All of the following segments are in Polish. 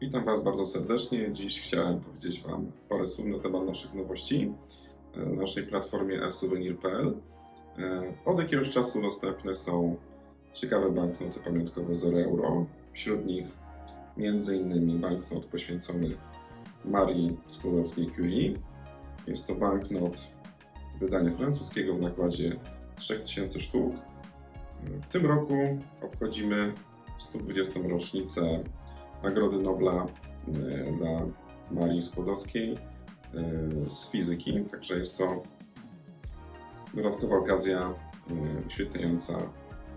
Witam Was bardzo serdecznie. Dziś chciałem powiedzieć Wam parę słów na temat naszych nowości e, na naszej platformie e-souvenir.pl. E, Od jakiegoś czasu dostępne są ciekawe banknoty pamiątkowe 0 euro. Wśród nich m.in. banknot poświęcony Marii Skłodowskiej-Curie. Jest to banknot wydania francuskiego w nakładzie 3000 sztuk. W tym roku obchodzimy 120. rocznicę Nagrody Nobla e, dla Marii Skłodowskiej e, z fizyki, także jest to dodatkowa okazja e, uświetniająca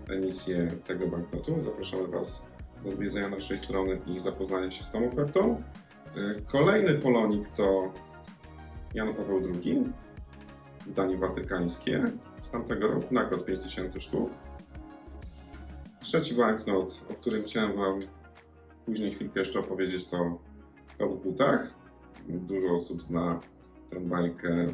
emisję tego banknotu. Zapraszamy Was do odwiedzenia naszej strony i zapoznania się z tą ofertą. Kolejny polonik to Jan Paweł II, wydanie watykańskie z tamtego roku, nakład 5000 sztuk. Trzeci banknot, o którym chciałem Wam później chwilkę jeszcze opowiedzieć, to w butach. Dużo osób zna tę bajkę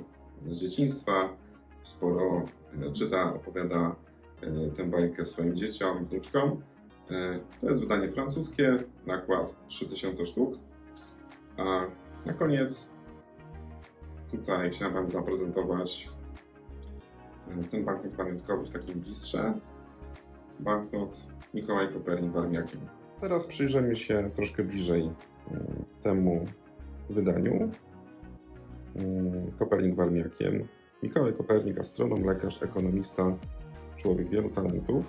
z dzieciństwa, sporo e, czyta, opowiada e, tę bajkę swoim dzieciom, wnuczkom. E, To jest wydanie francuskie, nakład 3000 sztuk. A na koniec tutaj chciałem Wam zaprezentować ten banknot pamiątkowy w takim bliższe. Banknot Mikołaj Kopernik Warmiakiem. Teraz przyjrzymy się troszkę bliżej mm, temu wydaniu. Mm, Kopernik Warmiakiem. Mikołaj Kopernik, astronom, lekarz, ekonomista, człowiek wielu talentów,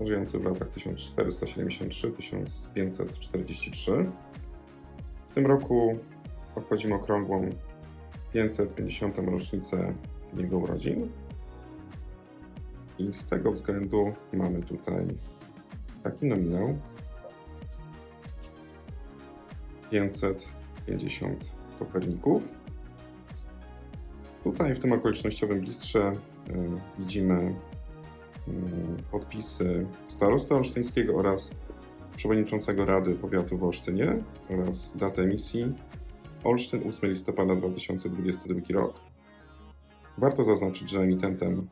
żyjący w latach 1473-1543. W tym roku obchodzimy okrągłą 550. rocznicę jego urodzin. I z tego względu mamy tutaj taki nominał 550 koperników. Tutaj w tym okolicznościowym listrze y, widzimy y, podpisy starosty olsztyńskiego oraz przewodniczącego Rady Powiatu w Olsztynie oraz datę emisji Olsztyn 8 listopada 2022 rok. Warto zaznaczyć, że emitentem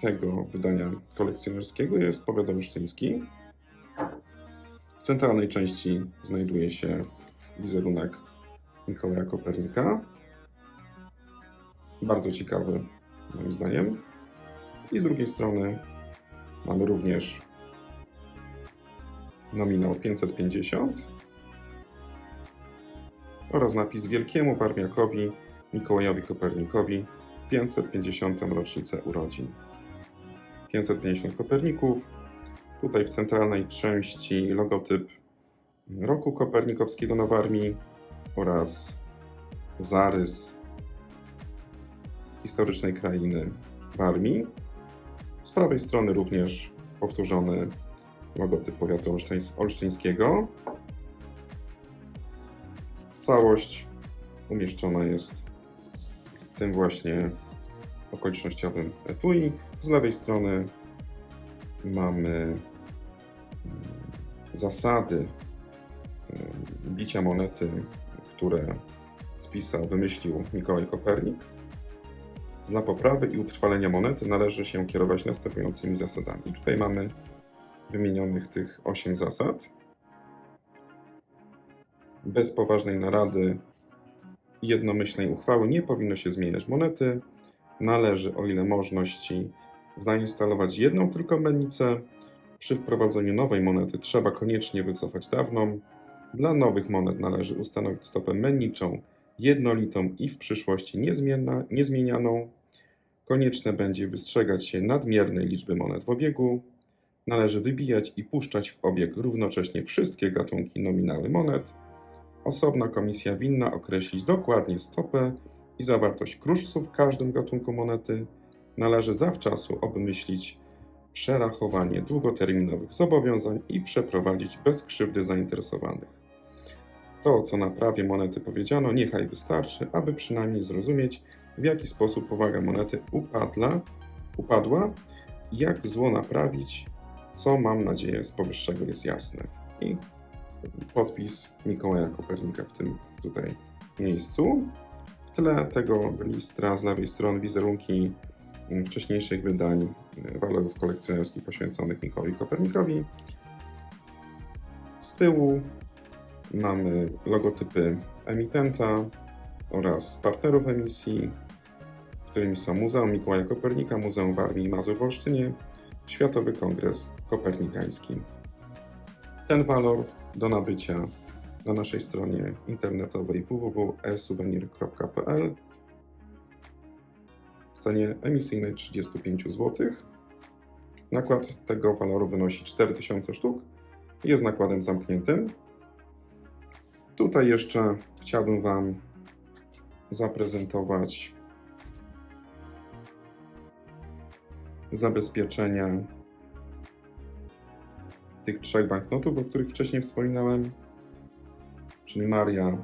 tego wydania kolekcjonerskiego jest powiat olsztyński. W centralnej części znajduje się wizerunek Mikołaja Kopernika. Bardzo ciekawy, moim zdaniem. I z drugiej strony mamy również nominał 550 oraz napis Wielkiemu Warmiakowi Mikołajowi Kopernikowi 550. rocznicę urodzin. 550 Koperników. Tutaj w centralnej części logotyp roku kopernikowskiego na Warmii oraz zarys historycznej krainy Warmii. Z prawej strony również powtórzony logotyp powiatu olsztyńs- olsztyńskiego. Całość umieszczona jest w tym właśnie okolicznościowym etui. Z lewej strony mamy mm, zasady mm, bicia monety, które spisał, wymyślił Mikołaj Kopernik. Dla poprawy i utrwalenia monety należy się kierować następującymi zasadami. Tutaj mamy wymienionych tych 8 zasad. Bez poważnej narady jednomyślnej uchwały nie powinno się zmieniać monety. Należy, o ile możności, zainstalować jedną tylko mennicę. Przy wprowadzeniu nowej monety trzeba koniecznie wycofać dawną. Dla nowych monet należy ustanowić stopę menniczą jednolitą i w przyszłości niezmienna, niezmienianą. Konieczne będzie wystrzegać się nadmiernej liczby monet w obiegu. Należy wybijać i puszczać w obieg równocześnie wszystkie gatunki nominały monet. Osobna komisja winna określić dokładnie stopę i zawartość kruszców w każdym gatunku monety. Należy zawczasu obmyślić przerachowanie długoterminowych zobowiązań i przeprowadzić bez krzywdy zainteresowanych. To, co na prawie monety powiedziano, niechaj wystarczy, aby przynajmniej zrozumieć, w jaki sposób powaga monety upadła, upadła jak zło naprawić, co mam nadzieję z powyższego jest jasne. I podpis Mikołaja Kopernika w tym tutaj miejscu. W tle tego listra z lewej strony wizerunki wcześniejszych wydań e, walorów kolekcjonerskich poświęconych Mikołajowi Kopernikowi. Z tyłu mamy logotypy emitenta oraz partnerów emisji, którymi są Muzeum Mikołaja Kopernika, Muzeum Warmii i Mazur w Olsztynie, Światowy Kongres Kopernikański. Ten walor do nabycia na naszej stronie internetowej www.esouvenir.pl w cenie emisyjnej 35 zł. Nakład tego waloru wynosi 4000 sztuk jest nakładem zamkniętym. Tutaj jeszcze chciałbym Wam zaprezentować zabezpieczenia tych trzech banknotów, o których wcześniej wspominałem, czyli Maria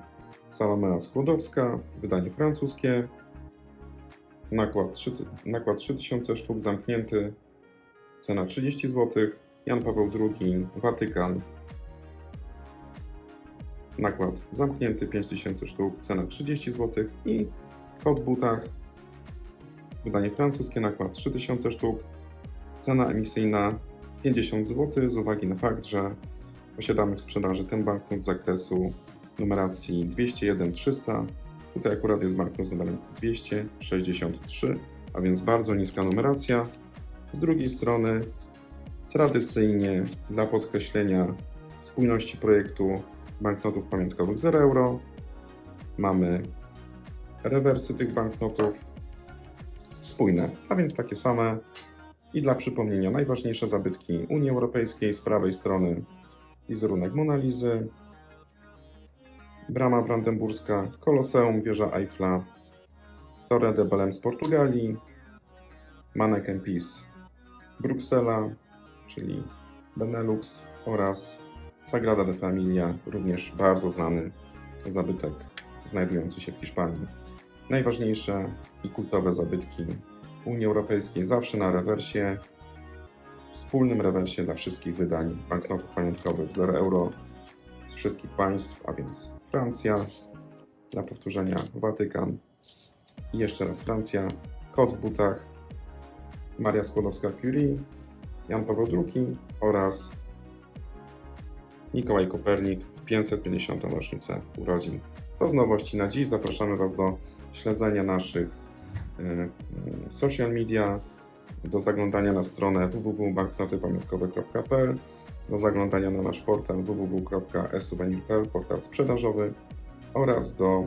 Salomea Skłodowska, wydanie francuskie, nakład, 3, nakład 3000 sztuk, zamknięty, cena 30 zł, Jan Paweł II, Watykan, nakład zamknięty, 5000 sztuk, cena 30 zł i kod w butach, wydanie francuskie, nakład 3000 sztuk, cena emisyjna 50 zł z uwagi na fakt, że posiadamy w sprzedaży ten banknot z zakresu numeracji 201-300. Tutaj akurat jest banknot z numerem 263, a więc bardzo niska numeracja. Z drugiej strony tradycyjnie dla podkreślenia spójności projektu banknotów pamiątkowych 0 euro mamy rewersy tych banknotów spójne, a więc takie same. I dla przypomnienia najważniejsze zabytki Unii Europejskiej z prawej strony wizerunek Monalizy, Brama Brandenburska, Koloseum, wieża Eiffla, Torre de Belém z Portugalii, Manneken Pis Bruksela, czyli Benelux oraz Sagrada de Familia, również bardzo znany zabytek znajdujący się w Hiszpanii. Najważniejsze i kultowe zabytki Unii Europejskiej zawsze na rewersie, wspólnym rewersie dla wszystkich wydań banknotów pamiątkowych 0 euro z wszystkich państw, a więc Francja, dla powtórzenia Watykan i jeszcze raz Francja, kot w butach, Maria Skłodowska-Curie, Jan Paweł II oraz Mikołaj Kopernik w 550. rocznicę urodzin. To z nowości na dziś. Zapraszamy Was do śledzenia naszych y, social media, do zaglądania na stronę www.banknotypamiątkowe.pl, do zaglądania na nasz portal www.esuvenir.pl, portal sprzedażowy oraz do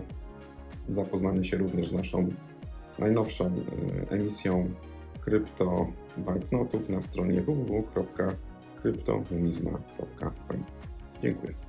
zapoznania się również z naszą najnowszą y, emisją krypto banknotów na stronie www.kryptonumizma.com. Dziękuję.